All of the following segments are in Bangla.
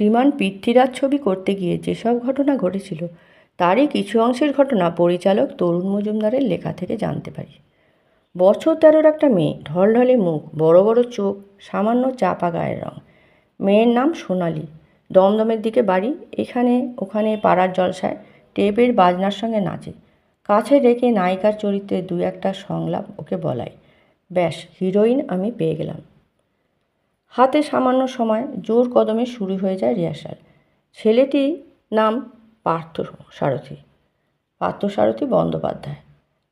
শ্রীমান পৃথ্বীরাজ ছবি করতে গিয়ে যেসব ঘটনা ঘটেছিল, তারই কিছু অংশের ঘটনা পরিচালক তরুণ মজুমদারের লেখা থেকে জানতে পারি। বছর তেরোর একটা মেয়ে, ঢলঢলে মুখ, বড় বড় চোখ, সামান্য চাপা গায়ের রং। মেয়ের নাম সোনালি। দমদমের দিকে বাড়ি, এখানে ওখানে পাড়ার জলসায় টেপের বাজনার সঙ্গে নাচে। কাছে রেখে নায়িকার চরিত্রে দু একটা সংলাপ ওকে বলাই। ব্যাস, হিরোইন আমি পেয়ে গেলাম। হাতে সামান্য সময় জোর কদমে শুরু হয়ে যায় রিহার্সাল। ছেলেটি নাম পার্থ সারথী। পার্থ সারথী বন্দ্যোপাধ্যায়।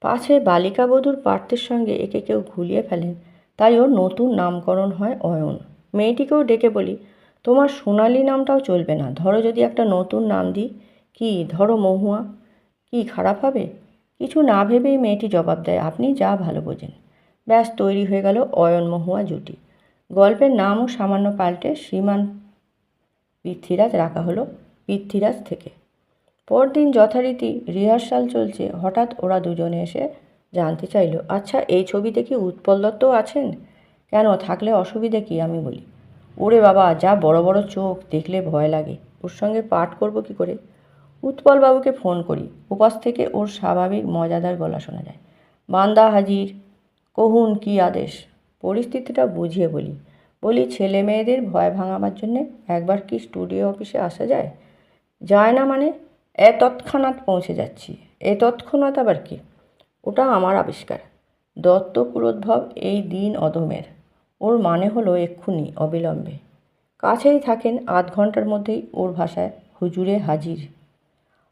পাছে বালিকা বধূর পার্থের সঙ্গে একে কেউ ঘুলিয়ে ফেলেন তাই ওর নতুন নামকরণ হয় অয়ন। মেয়েটিকেও ডেকে বলি, তোমার সোনালি নামটাও চলবে না। ধরো যদি একটা নতুন নাম দিই। কি, ধরো মহুয়া। কি, খারাপ হবে? কিছু না ভেবেই মেয়েটি জবাব দেয়, আপনি যা ভালো বোঝেন। ব্যাস, তৈরি হয়ে গেল অয়ন মহুয়া জুটি। গল্পের নামও সামান্য পাল্টে শ্রীমান পৃথ্বীরাজ রাখা হলো পৃথ্বীরাজ থেকে। পরদিন যথারীতি রিহার্সাল চলছে, হঠাৎ ওরা দুজনে এসে জানতে চাইলো আচ্ছা এই ছবিতে কি উৎপল দত্তও আছেন? কেন, থাকলে অসুবিধে কি? আমি বলি। ওরে বাবা, যা বড় বড় চোখ, দেখলে ভয় লাগে। ওর সঙ্গে পাঠ করব কি করে? উৎপলবাবুকে ফোন করি। উপাস থেকে ওর স্বাভাবিক, মজাদার গলা শোনা যায়। বান্দা হাজির, কহুন কি আদেশ? পরিস্থিতিটা বুঝিয়ে বলি। বলি, ছেলে মেয়েদের ভয় ভাঙাবার জন্যে একবার কি স্টুডিও অফিসে আসা যায়? যায় না মানে? এ তৎক্ষণাৎ পৌঁছে যাচ্ছি। এ তৎক্ষণাৎ আবার কি? ওটা আমার আবিষ্কার। দত্ত কুলোদ্ভব এই দিন অধমের ওর মানে হলো এক্ষুনি, অবিলম্বে। কাছেই থাকেন আধ ঘণ্টার মধ্যেই ওর ভাষায় হুজুরে হাজির।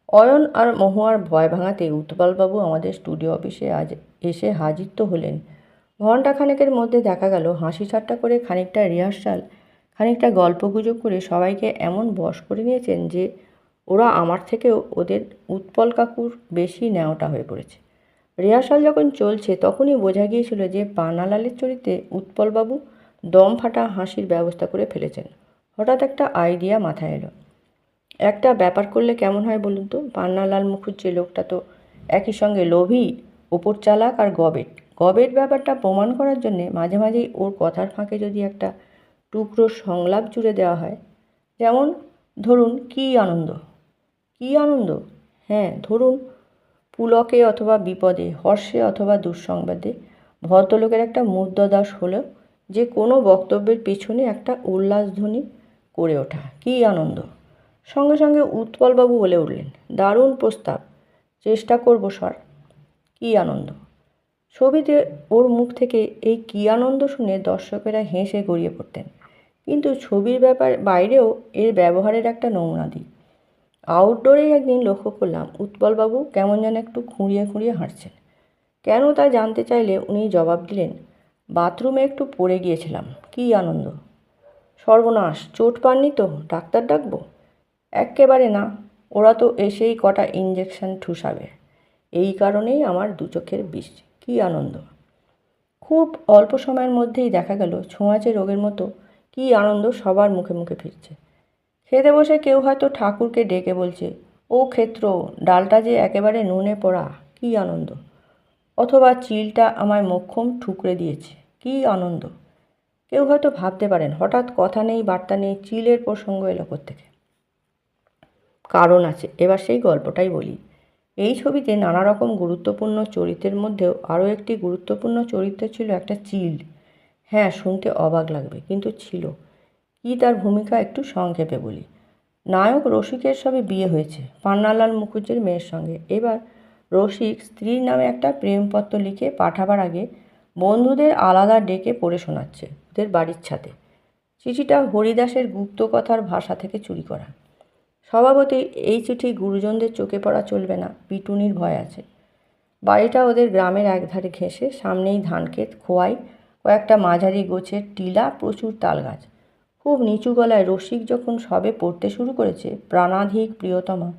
অয়ন আর মহুয়ার ভয় ভাঙাতে উৎপলবাবু আমাদের স্টুডিও অফিসে আজ এসে হাজির তো হলেন। ঘণ্টাখানেকের মধ্যে দেখা গেল, হাসি ঠাট্টা করে খানিকটা রিহার্সাল, খানিকটা গল্পগুজব করে সবাইকে এমন বশ করে নিয়েছেন যে ওরা আমার থেকেও ওদের উৎপল কাকুর বেশি ন্যাওটা হয়ে পড়েছে। রিহার্সাল যখন চলছে, তখনই বোঝা গিয়েছিল যে পানালালের চরিত্রে উৎপলবাবু দম ফাটা হাসির ব্যবস্থা করে ফেলেছেন। হঠাৎ একটা আইডিয়া মাথায় এলো। একটা ব্যাপার করলে কেমন হয় বলুন তো? পান্নালাল মুখুজ্জে লোকটা তো একই সঙ্গে লোভী, ওপর চালাক আর গবেট। গবেট ব্যাপারটা প্রমাণ করার জন্যে মাঝে মাঝেই ওর কথার ফাঁকে যদি একটা টুকরো সংলাপ জুড়ে দেওয়া হয়, যেমন, ধরুন, কী আনন্দ? কী আনন্দ? হ্যাঁ ধরুন, পুলকে অথবা বিপদে, হর্ষে অথবা দুঃসংবাদে, ভদ্রলোকের একটা মুদ্রাদাস হলেও যে কোনো বক্তব্যের পেছনে একটা উল্লাসধ্বনি করে ওঠা। কী আনন্দ? সঙ্গে সঙ্গে উৎপলবাবু বলে উঠলেন, দারুণ প্রস্তাব, চেষ্টা করব, স্যার। কী আনন্দ? ছবিতে ওর মুখ থেকে এই কী আনন্দ শুনে দর্শকেরা হেসে গড়িয়ে পড়তেন। কিন্তু ছবির ব্যাপার বাইরেও এর ব্যবহারের একটা নমুনা দিই। আউটডোরেই একদিন লক্ষ্য করলাম, উৎপলবাবু কেমন যেন একটু খুঁড়িয়ে খুঁড়িয়ে হাঁটছেন। কেন তা জানতে চাইলে উনি জবাব দিলেন, বাথরুমে একটু পড়ে গিয়েছিলাম, কী আনন্দ। সর্বনাশ, চোট পাননি তো, ডাক্তার ডাকবো? এক্কেবারে না, ওরা তো এসেই কটা ইঞ্জেকশন ঠুসাবে। এই কারণেই আমার দু চোখের বিষ। কী আনন্দ? খুব অল্প সময়ের মধ্যেই দেখা গেল ছোঁয়াচে রোগের মতো কী আনন্দ সবার মুখে মুখে ফিরছে। খেতে বসে কেউ হয়তো ঠাকুরকে ডেকে বলছে, ও ক্ষেত্র, ডালটা যে একেবারে নুনে পড়া, কী আনন্দ। অথবা চিলটা আমায় মোক্ষম ঠুকরে দিয়েছে, কী আনন্দ কেউ হয়তো ভাবতে পারেন, হঠাৎ কথা নেই, বার্তা নেই, চিলের প্রসঙ্গ এলো থেকে কারণ আছে, এবার সেই গল্পটাই বলি। এই ছবিতে নানা রকম গুরুত্বপূর্ণ চরিত্রের মধ্যেও আরও একটি গুরুত্বপূর্ণ চরিত্র ছিল একটা চিল। হ্যাঁ শুনতে অবাক লাগবে, কিন্তু ছিল। কি তার ভূমিকা একটু সংক্ষেপে বলি। নায়ক রসিকের সবে বিয়ে হয়েছে, পান্নালাল মুখুজ্জের মেয়ের সঙ্গে। এবার রসিক স্ত্রীর নামে একটা প্রেমপত্র লিখে পাঠাবার আগে বন্ধুদের আলাদা ডেকে পড়ে শোনাচ্ছে ওদের বাড়ির ছাদে। চিঠিটা হরিদাসের গুপ্তকথার ভাষা থেকে চুরি করা। স্বভাবতই এই চিঠি গুরুজনদের চোখে পড়া চলবে না, পিটুনির ভয় আছে। বাড়িটা ওদের গ্রামের একধারে ঘেঁষে, সামনেই ধানক্ষেত, খোয়াই, কয়েকটা মাঝারি গোছের টিলা, প্রচুর তাল গাছ খুব নিচু গলায় রসিক যখন সবে পড়তে শুরু করেছে, প্রাণাধিক প্রিয়তমা।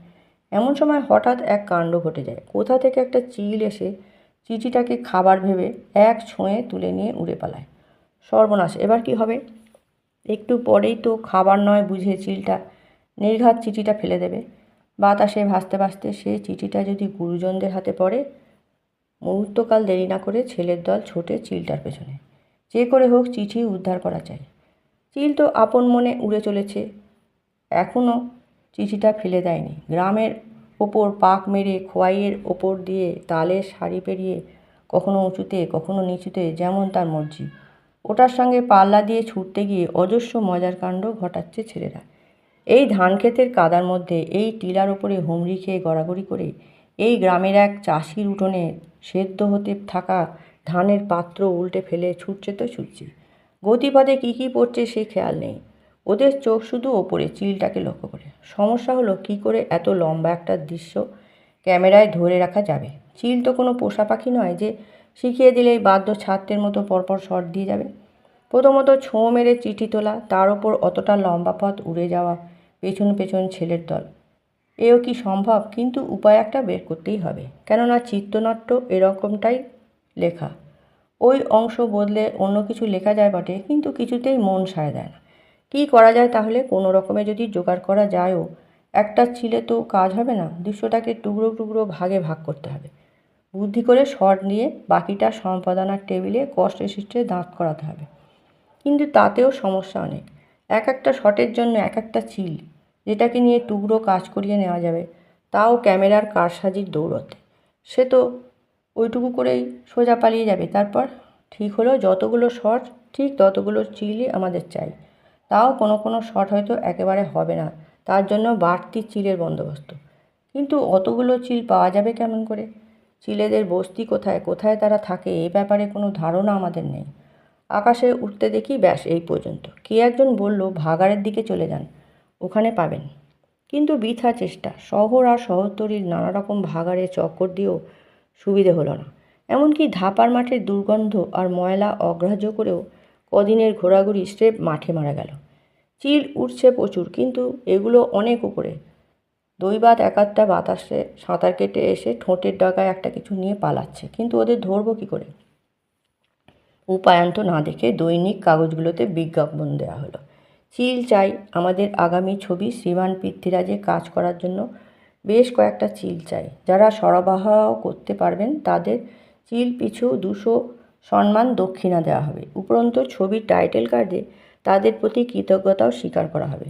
এমন সময় হঠাৎ এক কাণ্ড ঘটে যায়। কোথা থেকে একটা চিল এসে চিঠিটাকে খাবার ভেবে এক ছোঁয়ে তুলে নিয়ে উড়ে পালায়। সর্বনাশ, এবার কি হবে? একটু পরেই তো খাবার নয় বুঝে চিলটা। নির্ঘাত চিঠিটা ফেলে দেবে। বাতাসে ভাসতে ভাসতে সে চিঠিটা যদি গুরুজনদের হাতে পড়ে, মুহূর্তকাল দেরি না করে ছেলের দল ছোটে চিলটার পেছনে। যে করে হোক চিঠি উদ্ধার করা চাই। চিল তো আপন মনে উড়ে চলেছে। এখনও চিঠিটা ফেলে দেয়নি। গ্রামের ওপর পাক মেরে খোয়াইয়ের ওপর দিয়ে তালের শাড়ি পেরিয়ে কখনো উঁচুতে, কখনো নিচুতে, যেমন তার মর্জি। ওটার সঙ্গে পাল্লা দিয়ে ছুটতে গিয়ে অজস্র মজার কাণ্ড ঘটাচ্ছে ছেলেরা। এই ধান ক্ষেতের কাদার মধ্যে এই টিলার ওপরে হুমড়ি খেয়ে গড়াগড়ি করে এই গ্রামের এক চাষির উঠোনে সেদ্ধ হতে থাকা ধানের পাত্র উল্টে ফেলে ছুটছে তো ছুটছে। গতিপথে কী কী পড়ছে সে খেয়াল নেই। ওদের চোখ শুধু ওপরে, চিলটাকে লক্ষ্য করে। সমস্যা হলো কি করে এত লম্বা একটা দৃশ্য ক্যামেরায় ধরে রাখা যাবে? চিল তো কোনো পোষা পাখি নয় যে শিখিয়ে দিলেই বাদ্য ছাত্রের মতো পরপর শট দিয়ে যাবে। প্রথমত ছোঁ মেরে চিঠি তোলা, তার ওপর অতটা লম্বা পথ উড়ে যাওয়া পেছন পেছন ছেলের দল। এও কি সম্ভব? কিন্তু উপায় একটা বের করতেই হবে। কেননা চিত্রনাট্য এরকমটাই লেখা। ওই অংশ বদলে অন্য কিছু লেখা যায় বটে, কিন্তু কিছুতেই মন সায় দেয় না। কী করা যায় তাহলে? কোনো রকমে যদি জোগাড় করা যায়ও। একটা ছিলে তো কাজ হবে না, দৃশ্যটাকে টুকরো টুকরো ভাগে ভাগ করতে হবে। বুদ্ধি করে শর্ট নিয়ে বাকিটা সম্পাদনার টেবিলে কষ্টে শিষ্টে দাঁত করাতে হবে। কিন্তু তাতেও সমস্যা অনেক। এক একটা শটের জন্য এক একটা চিল যেটাকে নিয়ে টুকরো কাজ করিয়ে নেওয়া যাবে। তাও ক্যামেরার কারসাজির দৌড়তে সে তো ওইটুকু করেই সোজা পালিয়ে যাবে। তারপর ঠিক হলো যতগুলো শট, ঠিক ততগুলো চিলই আমাদের চাই। তাও কোনো কোনো শট হয়তো একেবারে হবে না, তার জন্য বাড়তি চিলের বন্দোবস্ত। কিন্তু অতগুলো চিল পাওয়া যাবে কেমন করে? চিলেদের বস্তি কোথায় কোথায় তারা থাকে, এ ব্যাপারে কোনো ধারণা আমাদের নেই। আকাশে উঠতে দেখি ব্যাস এই পর্যন্ত। কে একজন বলল, ভাগাড়ের দিকে চলে যান, ওখানে পাবেন। কিন্তু বৃথা চেষ্টা। শহর আর শহরতলির নানা রকম ভাগাড়ে চক্কর দিয়েও সুবিধে হলো না। এমনকি ধাপার মাঠের দুর্গন্ধ আর ময়লা অগ্রাহ্য করেও কদিনের ঘোরাঘুরি স্রেফ মাঠে মারা গেল। চিল উঠছে প্রচুর, কিন্তু এগুলো অনেক উপরে। দৈবাত একাধটা বাতাসে সাঁতার কেটে এসে ঠোঁটের ডগায় একটা কিছু নিয়ে পালাচ্ছে, কিন্তু ওদের ধরবো কী করে? উপায়ন্ত না দেখে দৈনিক কাগজগুলোতে বিজ্ঞাপন দেওয়া হলো। চিল চাই আমাদের আগামী ছবি শ্রীমান পৃথ্বীরাজে কাজ করার জন্য। বেশ কয়েকটা চিল চাই। যারা সরবরাহ করতে পারবেন, তাদের চিল পিছু দুশো সম্মান দক্ষিণা দেওয়া হবে। উপরন্তু ছবির টাইটেল কার্ডে তাদের প্রতি কৃতজ্ঞতাও স্বীকার করা হবে।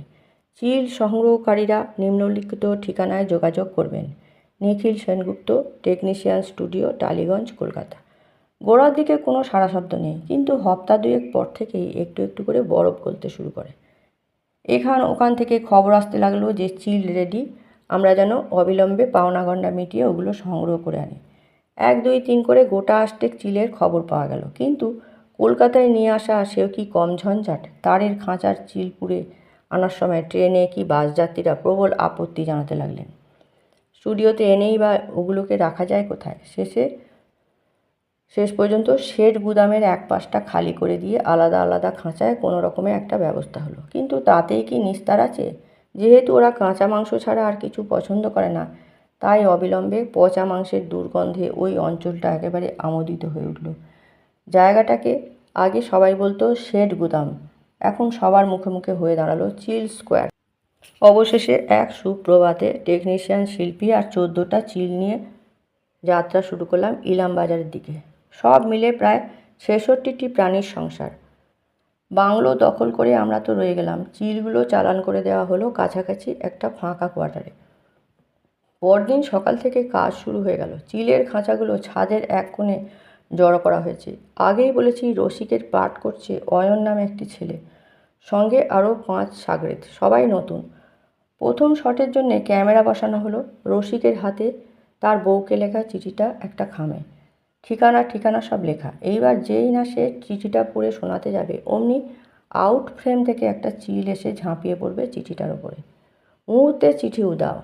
চিল সংগ্রহকারীরা নিম্নলিখিত ঠিকানায় যোগাযোগ করবেন। Nikhil Sengupta, technician studio, Tollygunge, Kolkata. গোড়ার দিকে কোনো সারা শব্দ নেই, কিন্তু হপ্তা দুয়েক পর থেকেই একটু একটু করে বরফ গলতে শুরু করে। এখান ওখান থেকে খবর আসতে লাগল যে চিল রেডি, আমরা যেন অবিলম্বে পাওনা গন্ডা মিটিয়ে ওগুলো সংগ্রহ করে আনি। এক, দুই, তিন করে গোটা আষ্টেক চিলের খবর পাওয়া গেল। কিন্তু কলকাতায় নিয়ে আসা সেও কি কম ঝঞ্ঝাট? তারের খাঁচার চিল পুড়ে আনার সময় ট্রেনে কি বাস যাত্রীরা প্রবল আপত্তি জানাতে লাগলেন? স্টুডিওতে এনেই বা ওগুলোকে রাখা যায় কোথায়? শেষে শেষ পর্যন্ত শেড গুদামের এক পাশটা খালি করে দিয়ে আলাদা আলাদা খাঁচায় কোনো রকমে একটা ব্যবস্থা হলো। কিন্তু তাতেই কি নিস্তার আছে? যেহেতু ওরা কাঁচা মাংস ছাড়া আর কিছু পছন্দ করে না, তাই অবিলম্বে পচা মাংসের দুর্গন্ধে ওই অঞ্চলটা একেবারে আমোদিত হয়ে উঠল। জায়গাটাকে আগে সবাই বলতো শেড গুদাম, এখন সবার মুখে মুখে হয়ে দাঁড়াল চিল স্কোয়ার। অবশেষে এক সুপ্রভাতে টেকনিশিয়ান শিল্পী আর চোদ্দোটা চিল নিয়ে যাত্রা শুরু করলাম ইলাম বাজারের দিকে। সব মিলে প্রায় ছেষট্টিটি প্রাণীর সংসার। বাংলো দখল করে আমরা তো রয়ে গেলাম। চিলগুলো চালান করে দেওয়া হলো কাছাকাছি একটা ফাঁকা কোয়ার্টারে। পরদিন সকাল থেকে কাজ শুরু হয়ে গেল। চিলের খাঁচাগুলো ছাদের এক কোণে জড়ো করা হয়েছে। আগেই বলেছি রসিকের পাঠ করছে অয়ন নামে একটি ছেলে। সঙ্গে আরও পাঁচ সাগরেদ সবাই নতুন। প্রথম শটের জন্য ক্যামেরা বসানো হলো। রসিকের হাতে তার বউকে লেখা চিঠিটা একটা খামে। ঠিকানা ঠিকানা সব লেখা। এইবার যেই না সে চিঠিটা পড়ে শোনাতে যাবে, অমনি আউট ফ্রেম থেকে একটা চিল এসে ঝাঁপিয়ে পড়বে চিঠিটার ওপরে মুহূর্তে চিঠি উদাও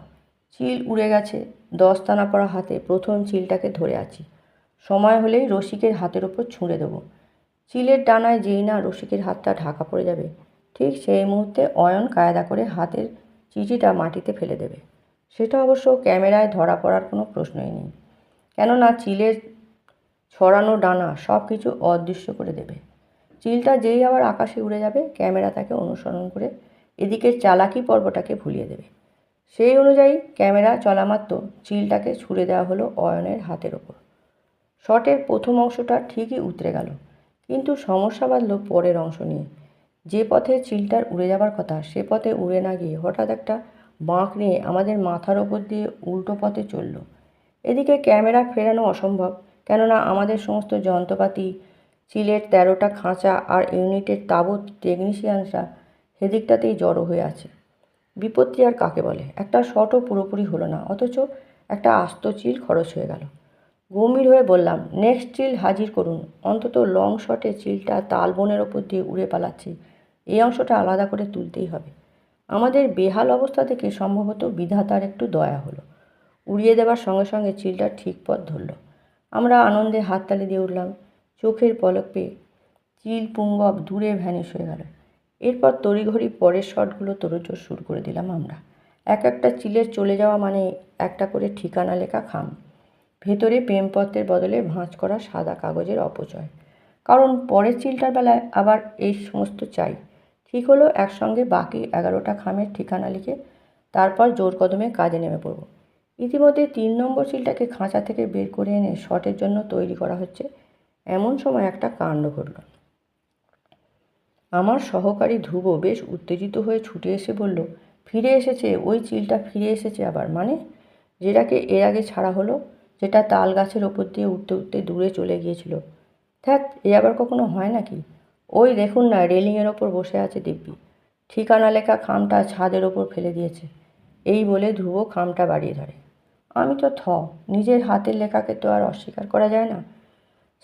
চিল উড়ে গেছে দস্তানা পরা হাতে প্রথম চিলটাকে ধরে আছি। সময় হলেই রসিকের হাতের ওপর ছুঁড়ে দেবো। চিলের ডানায় যেই না রসিকের হাতটা ঢাকা পড়ে যাবে, ঠিক সেই মুহূর্তে অয়ন কায়দা করে হাতের চিঠিটা মাটিতে ফেলে দেবে। সেটা অবশ্য ক্যামেরায় ধরা পড়ার কোনো প্রশ্নই নেই। কেননা চিলের ছড়ানো ডানা সব কিছু অদৃশ্য করে দেবে। চিলটা যেই আবার আকাশে উড়ে যাবে, ক্যামেরা তাকে অনুসরণ করে এদিকের চালাকি পর্বটাকে ভুলিয়ে দেবে। সেই অনুযায়ী ক্যামেরা চলামাত্র চিলটাকে ছুড়ে দেওয়া হলো অয়নের হাতের ওপর। শটের প্রথম অংশটা ঠিকই উতরে গেল, কিন্তু সমস্যা বাঁধল পরের অংশ নিয়ে। যে পথে চিলটার উড়ে যাবার কথা, সে পথে উড়ে না গিয়ে হঠাৎ একটা বাঁক নিয়ে আমাদের মাথার ওপর দিয়ে উল্টো পথে চলল। এদিকে ক্যামেরা ফেরানো অসম্ভব কেননা আমাদের সমস্ত যন্ত্রপাতি চিলের তেরোটা খাঁচা আর ইউনিটের তাবৎ টেকনিশিয়ানরা সেদিকটাতেই জড়ো হয়ে আছে। বিপত্তি আর কাকে বলে? একটা শটও পুরোপুরি হলো না, অথচ একটা আস্ত চিল খরচ হয়ে গেল। গম্ভীর হয়ে বললাম নেক্সট চিল হাজির করুন। অন্তত লং শটে চিলটা তালবনের ওপর দিয়ে উড়ে পালাচ্ছে। এই অংশটা আলাদা করে তুলতেই হবে। আমাদের বেহাল অবস্থা থেকে সম্ভবত বিধাতার একটু দয়া হলো। উড়িয়ে দেওয়ার সঙ্গে সঙ্গে চিলটা ঠিক পথ ধরল। আমরা আনন্দে হাততালি দিয়ে উঠলাম। চোখের পলক পেয়ে চিল পুঙ্গব দূরে ভ্যানিশ হয়ে গেল। এরপর তড়িঘড়ি পরের শটগুলো তোড়জোড় শুরু করে দিলাম আমরা। এক একটা চিলের চলে যাওয়া মানে একটা করে ঠিকানা লেখা খাম। ভেতরে প্রেমপত্রের বদলে ভাঁজ করা সাদা কাগজের অপচয়। কারণ পরের চিলটার বেলায় আবার এই সমস্ত চাই। ঠিক হলো একসঙ্গে বাকি এগারোটা খামের ঠিকানা লিখে তারপর জোর কদমে কাজে নেমে পড়ব। ইতিমধ্যে তিন নম্বর চিলটাকে খাঁচা থেকে বের করে এনে শটের জন্য তৈরি করা হচ্ছে। এমন সময় একটা কাণ্ড ঘটল। আমার সহকারী ধ্রুব বেশ উত্তেজিত হয়ে ছুটে এসে বলল, ফিরে এসেছে, ওই চিলটা ফিরে এসেছে আবার। মানে যেটাকে এর আগে ছাড়া হলো, যেটা তাল গাছের ওপর দিয়ে উঠতে উঠতে দূরে চলে গিয়েছিল। ধ্যাত এ আবার কখনো হয় নাকি? ওই দেখুন না, রেলিংয়ের ওপর বসে আছে দিব্যি। ঠিকানা লেখা খামটা ছাদের ওপর ফেলে দিয়েছে। এই বলে ধ্রুব খামটা বাড়িয়ে ধরে। আমি তো থ, নিজের হাতের লেখাকে তো আর অস্বীকার করা যায় না।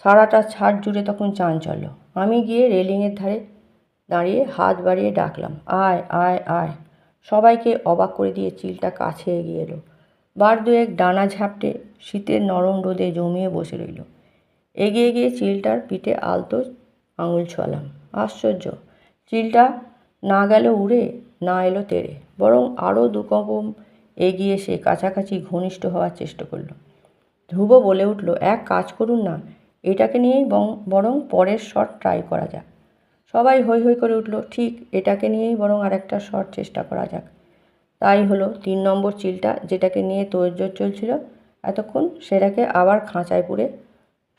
সারাটা ছাদ জুড়ে তখন চাঞ্চল্য। আমি গিয়ে রেলিংয়ের ধারে দাঁড়িয়ে হাত বাড়িয়ে ডাকলাম, আয় আয় আয়। সবাইকে অবাক করে দিয়ে চিলটা কাছে এগিয়ে এলো। বার দুয়েক ডানা ঝাপটে শীতের নরম রোদে জমিয়ে বসে রইল। এগিয়ে গিয়ে চিলটার পিঠে আলতো আঙুল ছোয়ালাম। আশ্চর্য, চিলটা না গেল উড়ে, না এলো তেড়ে। বরং আরও দু কদম এগিয়ে সে কাছাকাছি ঘনিষ্ঠ হওয়ার চেষ্টা করল। ধ্রুব বলে উঠল, এক কাজ করুন না, এটাকে নিয়েই বরং পরের শট ট্রাই করা যাক। সবাই হৈ হৈ করে উঠল, ঠিক, এটাকে নিয়েই বরং আরেকটা শট চেষ্টা করা যাক। তাই হলো, তিন নম্বর চিলটা যেটাকে নিয়ে তোড়জোড় চলছিল, এতক্ষণ সেটাকে আবার খাঁচায় পুড়ে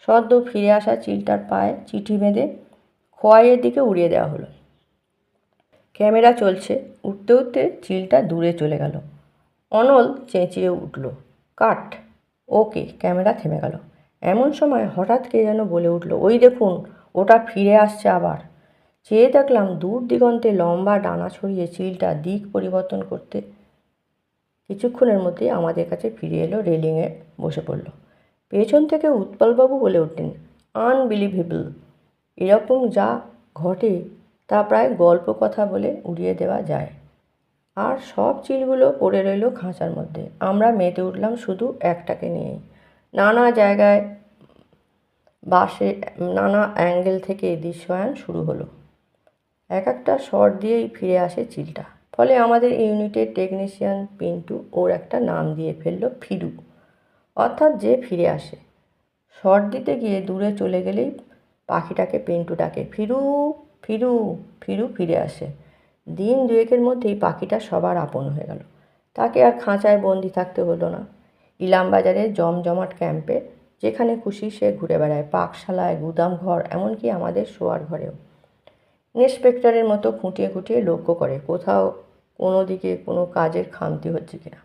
সদ্য ফিরে আসা চিলটার পায়ে চিঠি বেঁধে খোয়াইয়ের দিকে উড়িয়ে দেওয়া হলো। ক্যামেরা চলছে, উঠতে উঠতে চিলটা দূরে চলে গেল। অনল চেঁচিয়ে উঠল, কাট। ওকে, ক্যামেরা থেমে গেল। এমন সময় হঠাৎ কে যেন বলে উঠল, ওই দেখুন, ওটা ফিরে আসছে আবার। চেয়ে দেখলাম দূর দিগন্তে লম্বা ডানা ছড়িয়ে চিলটা দিক পরিবর্তন করতে কিছুক্ষণের মধ্যে আমাদের কাছে ফিরে এলো রেলিংয়ে বসে পড়ল। পেছন থেকে উৎপলবাবু বলে উঠলেন, আনবিলিভেবল। এরকম যা ঘটে তা প্রায় গল্প কথা বলে উড়িয়ে দেওয়া যায়। আর সব চিলগুলো পড়ে রইল খাঁচার মধ্যে। আমরা মেতে উঠলাম শুধু একটাকে নিয়েই। নানা জায়গায় বাসে, নানা অ্যাঙ্গেল থেকে দৃশ্যায়ন শুরু হলো। এক একটা শট দিয়েই ফিরে আসে চিলটা। ফলে আমাদের ইউনিটের টেকনিশিয়ান পিন্টু ওর একটা নাম দিয়ে ফেলল ফিরু। অর্থাৎ যে ফিরে আসে। শট দিতে গিয়ে দূরে চলে গেলেই পাখিটাকে পিন্টু ডাকে ফিরু ফিরু ফিরু ফিরে আসে। দিন দুয়েকের মধ্যেই পাখিটা সবার আপন হয়ে গেল। তাকে আর খাঁচায় বন্দি থাকতে হলো না। ইলামবাজারের জমজমাট ক্যাম্পে, যেখানে খুশি সে ঘুরে বেড়ায়, পাকশালায়, গুদাম ঘর, এমনকি আমাদের শোয়ার ঘরেও। ইন্সপেক্টরের মতো খুঁটিয়ে খুঁটিয়ে লক্ষ্য করে কোথাও কোনো দিকে কোনো কাজের খামতি হচ্ছে কিনা।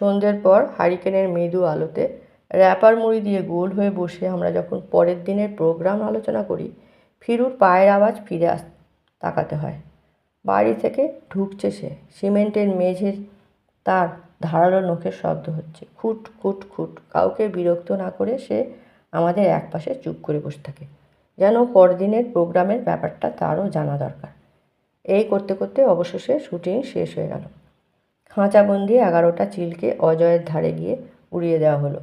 সন্ধ্যের পর হারিকেনের মৃদু আলোতে র্যাপার মুড়ি দিয়ে গোল হয়ে বসে আমরা যখন পরের দিনের প্রোগ্রাম আলোচনা করি, ফিরুর পায়ের আওয়াজ ফিরে আস তাকাতে হয়। বাড়ি থেকে ঢুকছে সে। সিমেন্টের মেঝের তার ধারালো নখের শব্দ হচ্ছে। খুট খুট খুট। কাউকে বিরক্ত না করে সে আমাদের একপাশে চুপ করে বসে থাকে। যেন পরদিনের প্রোগ্রামের ব্যাপারটা তারও জানা দরকার। এই করতে করতে অবশেষে শুটিং শেষ হয়ে গেল। খাঁচাবন্দি এগারোটা চিলকে অজয়ের ধারে গিয়ে উড়িয়ে দেওয়া হলো।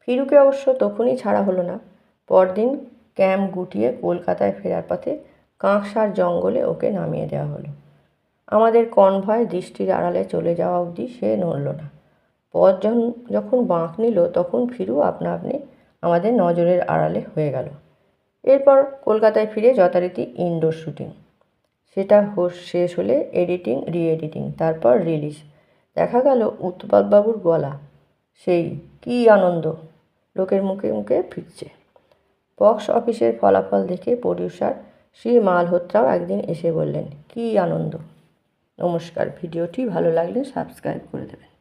ফিরুকে অবশ্য তখনই ছাড়া হলো না। পরদিন ক্যাম্প গুটিয়ে কলকাতায় ফেরার পথে কাঁকসার জঙ্গলে ওকে নামিয়ে দেওয়া হলো। আমাদের কনভয় দৃষ্টির আড়ালে চলে যাওয়া অবধি সে নড়ল না। পথ যখন বাঁক নিল, তখন ফিরু আপনা আপনি আমাদের নজরের আড়ালে হয়ে গেল। এরপর কলকাতায় ফিরে যথারীতি ইনডোর শ্যুটিং সেটা শেষ হলে এডিটিং রি এডিটিং তারপর রিলিজ। দেখা গেল উৎপলবাবুর গলা। সেই কী আনন্দ! লোকের মুখে মুখে ফিরছে। বক্স অফিসের ফলাফল দেখে প্রডিউসার শ্রী মালহোত্রাও একদিন এসে বললেন কি আনন্দ। নমস্কার ভিডিওটি ভালো লাগলে সাবস্ক্রাইব করে দেবেন।